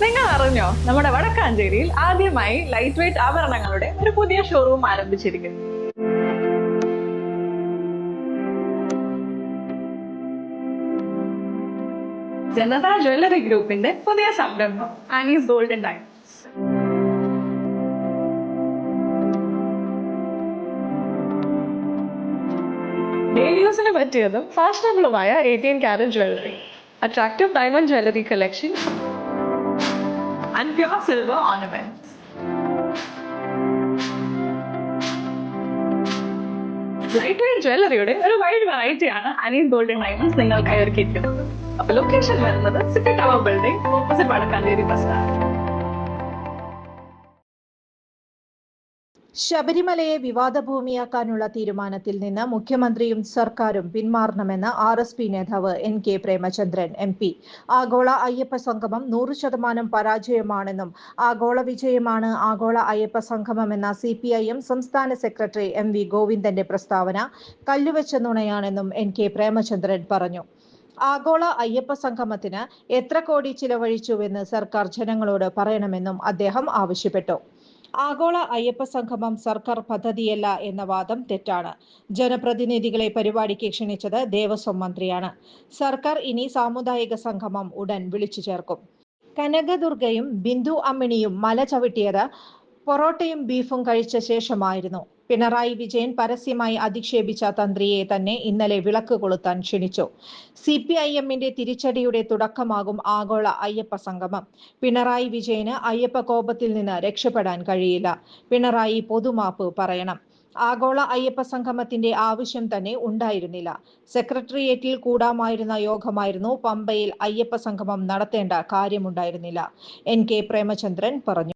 നിങ്ങൾ അറിഞ്ഞോ നമ്മുടെ വടക്കാഞ്ചേരിയിൽ ആദ്യമായി ലൈറ്റ് വെയിറ്റ് ആഭരണങ്ങളുടെ ഒരു പുതിയ ഷോറൂം ആരംഭിച്ചിരിക്കുന്നു. ജനതാ ജ്വല്ലറി ഗ്രൂപ്പിന്റെ പുതിയ സംരംഭം ആനീസ് ഗോൾഡൻ ഡയമണ്ട്സ് ഡെയിലി യൂസിന് പറ്റിയതും ഫാഷനബിളുമായ eighteen carat jewellery attractive diamond jewellery collection and pure silver ornaments. Weight ജ്വല്ലറിയുടെ ഒരു വൈഡ് വെറൈറ്റിയാണ് അനീസ് ഗോൾഡൻ ഡയമണ്ട്സ് നിങ്ങൾക്കായി ഒരുക്കിയിരിക്കുന്നത് അപ്പൊ ലൊക്കേഷൻ വരുന്നത് city tower building opposite Vadakkanchery bus stand ശബരിമലയെ വിവാദ ഭൂമിയാക്കാനുള്ള തീരുമാനത്തിൽ നിന്ന് മുഖ്യമന്ത്രിയും സർക്കാരും പിന്മാറണമെന്ന് ആർ എസ് പി നേതാവ് N K Premachandran M P. ആഗോള അയ്യപ്പ സംഗമം നൂറ് ശതമാനം പരാജയമാണെന്നും ആഗോള വിജയമാണ് ആഗോള അയ്യപ്പ സംഗമമെന്ന സി പി ഐ എം സംസ്ഥാന സെക്രട്ടറി എം വി ഗോവിന്ദന്റെ പ്രസ്താവന കല്ലുവെച്ച നുണയാണെന്നും എൻ കെ പ്രേമചന്ദ്രൻ പറഞ്ഞു. ആഗോള അയ്യപ്പ സംഗമത്തിന് എത്ര കോടി ചിലവഴിച്ചുവെന്ന് സർക്കാർ ജനങ്ങളോട് പറയണമെന്നും അദ്ദേഹം ആവശ്യപ്പെട്ടു. ആഗോള അയ്യപ്പ സംഗമം സർക്കാർ പദ്ധതിയല്ല എന്ന വാദം തെറ്റാണ്. ജനപ്രതിനിധികളെ പരിപാടിക്ക് ക്ഷണിച്ചത് ദേവസ്വം മന്ത്രിയാണ്. സർക്കാർ ഇനി സാമുദായിക സംഗമം ഉടൻ വിളിച്ചു ചേർക്കും. കനകദുർഗയും ബിന്ദു അമ്മിണിയും മല ചവിട്ടിയത് പൊറോട്ടയും ബീഫും കഴിച്ച ശേഷമായിരുന്നു. പിണറായി വിജയൻ പരസ്യമായി അധിക്ഷേപിച്ച തന്ത്രിയെ തന്നെ ഇന്നലെ വിളക്ക് കൊളുത്താൻ ക്ഷണിച്ചു. സി പി ഐ എമ്മിന്റെ തിരിച്ചടിയുടെ തുടക്കമാകും ആഗോള അയ്യപ്പ സംഗമം. പിണറായി വിജയന് അയ്യപ്പ കോപത്തിൽ നിന്ന് രക്ഷപ്പെടാൻ കഴിയില്ല. പിണറായി പൊതുമാപ്പ് പറയണം. ആഗോള അയ്യപ്പ സംഗമത്തിന്റെ ആവശ്യം തന്നെ ഉണ്ടായിരുന്നില്ല. സെക്രട്ടേറിയറ്റിൽ കൂടാമായിരുന്ന യോഗമായിരുന്നു പമ്പയിൽ അയ്യപ്പ സംഗമം നടത്തേണ്ട കാര്യമുണ്ടായിരുന്നില്ല. എൻ കെ പ്രേമചന്ദ്രൻ പറഞ്ഞു.